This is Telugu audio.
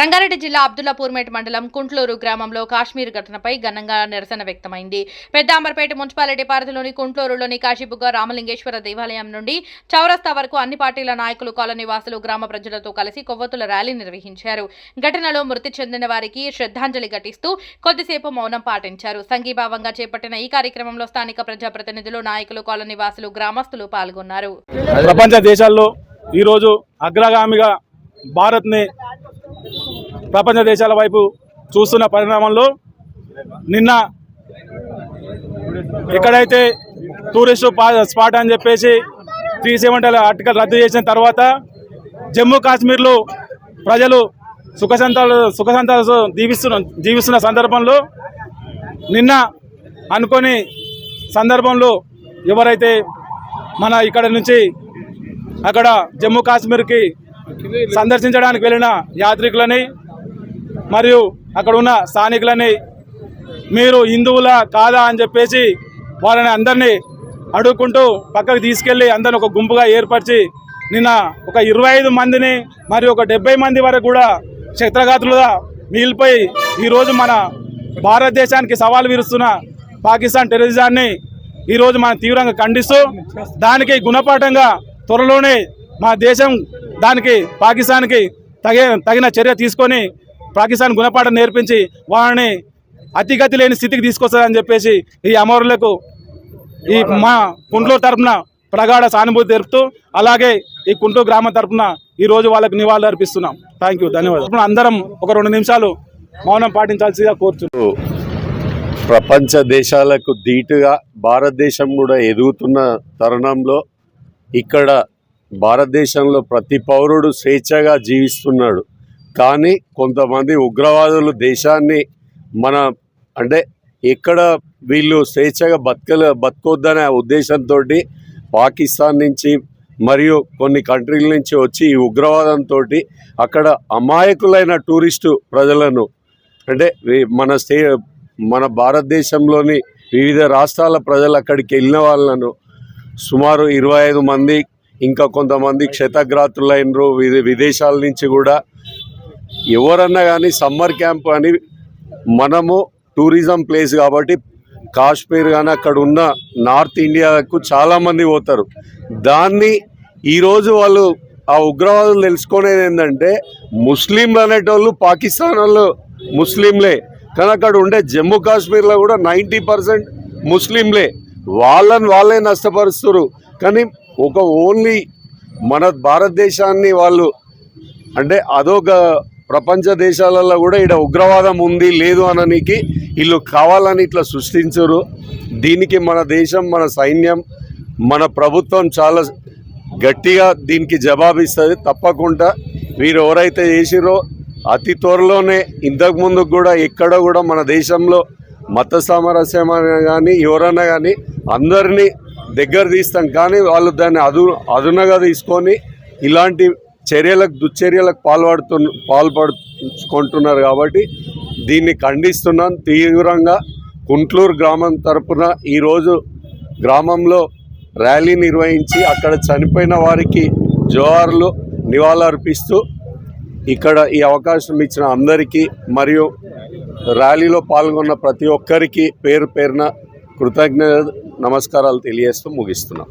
రంగారెడ్డి జిల్లా అబ్దుల్లాపూర్మేట్ మండలం కుంట్లూరు గ్రామంలో కాశ్మీర్ ఘటనపై ఘనంగా నిరసన వ్యక్తమైంది. పెద్దాంబర్పేట మున్సిపాలిటీ పరిధిలోని కుంట్లూరులోని కాశీబుగ్గ రామలింగేశ్వర దేవాలయం నుండి చౌరస్తా వరకు అన్ని పార్టీల నాయకులు కాలనీ వాసులు గ్రామ ప్రజలతో కలిసి కొవ్వొత్తుల ర్యాలీ నిర్వహించారు. ఘటనలో మృతి చెందిన వారికి శ్రద్ధాంజలి ఘటిస్తూ కొద్దిసేపు మౌనం పాటించారు. సంఘీభావంగా చేపట్టిన ఈ కార్యక్రమంలో స్థానిక ప్రజాప్రతినిధులు నాయకులు కాలనీ వాసులు గ్రామస్తులు పాల్గొన్నారు. ప్రపంచ దేశాల్లో ఈరోజు అగ్రగామిగా భారత్ని ప్రపంచ దేశాల వైపు చూస్తున్న పరిణామంలో నిన్న ఎక్కడైతే టూరిస్టు స్పాట్ అని చెప్పేసి త్రీ సెవెంటీ ఆర్టికల్ రద్దు చేసిన తర్వాత జమ్మూ కాశ్మీర్లో ప్రజలు సుఖసంతాలు సుఖసంతాలు దీవిస్తున్న జీవిస్తున్న సందర్భంలో నిన్న అనుకోని సందర్భంలో ఎవరైతే మన ఇక్కడ నుంచి అక్కడ జమ్మూ కాశ్మీర్కి సందర్శించడానికి వెళ్ళిన యాత్రికులని మరియు అక్కడ ఉన్న స్థానికులని మీరు హిందువుల కాదా అని చెప్పేసి వాళ్ళని అందరినీ అడుక్కుంటూ పక్కకు తీసుకెళ్ళి అందరిని ఒక గుంపుగా ఏర్పరిచి నిన్న ఒక ఇరవై ఐదు మందిని మరియు ఒక డెబ్బై మంది వరకు కూడా క్షత్రఘాతులుగా మిగిలిపోయి ఈరోజు మన భారతదేశానికి సవాల్ విరుస్తున్న పాకిస్తాన్ టెర్రరిజాన్ని ఈరోజు మనం తీవ్రంగా ఖండిస్తూ దానికి గుణపాఠంగా త్వరలోనే మా దేశం దానికి పాకిస్తాన్కి తగిన తగిన చర్య తీసుకొని పాకిస్తాన్ గుణపాఠం నేర్పించి వాళ్ళని అతిగతి లేని స్థితికి తీసుకొస్తుందని చెప్పేసి ఈ అమరులకు ఈ మా కుంట్లూరు తరపున ప్రగాఢ సానుభూతి తెలుపుతూ అలాగే ఈ కుంటూరు గ్రామం తరపున ఈ రోజు వాళ్ళకి నివాళులు అర్పిస్తున్నాం. థ్యాంక్ యూ ధన్యవాదాలు. ఇప్పుడు అందరం ఒక రెండు నిమిషాలు మౌనం పాటించాల్సిగా కోరుతున్నాం ప్రపంచ దేశాలకు ధీటుగా భారతదేశం కూడా ఎదుగుతున్న తరుణంలో ఇక్కడ భారతదేశంలో ప్రతి పౌరుడు స్వేచ్ఛగా జీవిస్తున్నాడు. కానీ కొంతమంది ఉగ్రవాదులు దేశాన్ని మన అంటే ఎక్కడ వీళ్ళు స్వేచ్ఛగా బతకలే బతకొద్దనే ఉద్దేశంతో పాకిస్తాన్ నుంచి మరియు కొన్ని కంట్రీల నుంచి వచ్చి ఈ ఉగ్రవాదంతో అక్కడ అమాయకులైన టూరిస్టు ప్రజలను అంటే మన స్టే మన భారతదేశంలోని వివిధ రాష్ట్రాల ప్రజలు అక్కడికి వెళ్ళిన వాళ్ళను సుమారు ఇరవై ఐదు మంది ఇంకా కొంతమంది క్షతగ్రాతులైనరు విదే విదేశాల నుంచి కూడా ఎవరన్నా కానీ సమ్మర్ క్యాంప్ అని మనము టూరిజం ప్లేస్ కాబట్టి కాశ్మీర్ కానీ అక్కడ ఉన్న నార్త్ ఇండియాకు చాలామంది పోతారు. దాన్ని ఈరోజు వాళ్ళు ఆ ఉగ్రవాదులు తెలుసుకునేది ఏంటంటే ముస్లింలు అనేటోళ్ళు పాకిస్తాన్ వాళ్ళు ముస్లింలే. కానీ అక్కడ ఉండే జమ్మూ కాశ్మీర్లో కూడా నైంటీ పర్సెంట్ ముస్లింలే. వాళ్ళని వాళ్ళే నష్టపరుస్తారు కానీ ఒక ఓన్లీ మన భారతదేశాన్ని వాళ్ళు అంటే అదొక ప్రపంచ దేశాలలో కూడా ఇక్కడ ఉగ్రవాదం ఉంది లేదు అననికి వీళ్ళు కావాలని ఇట్లా సృష్టించరు. దీనికి మన దేశం మన సైన్యం మన ప్రభుత్వం చాలా గట్టిగా దీనికి జవాబిస్తుంది. తప్పకుండా వీరు ఎవరైతే చేసిరో అతి త్వరలోనే ఇంతకుముందు కూడా ఎక్కడ కూడా మన దేశంలో మత సామరస్యం కానీ ఎవరైనా కానీ అందరినీ దగ్గర తీస్తాం. కానీ వాళ్ళు దాన్ని అదు అదునగా తీసుకొని ఇలాంటి చర్యలకు దుశ్చర్యలకు పాల్పడుతు పాల్పడుకుంటున్నారు కాబట్టి దీన్ని ఖండిస్తున్నాం తీవ్రంగా కుంట్లూరు గ్రామం తరపున ఈరోజు గ్రామంలో ర్యాలీ నిర్వహించి అక్కడ చనిపోయిన వారికి జోహార్లు నివాళులర్పిస్తూ ఇక్కడ ఈ అవకాశం ఇచ్చిన అందరికీ మరియు ర్యాలీలో పాల్గొన్న ప్రతి ఒక్కరికి పేరు పేరున కృతజ్ఞత నమస్కారాలు తెలియజేస్తూ ముగిస్తున్నాం.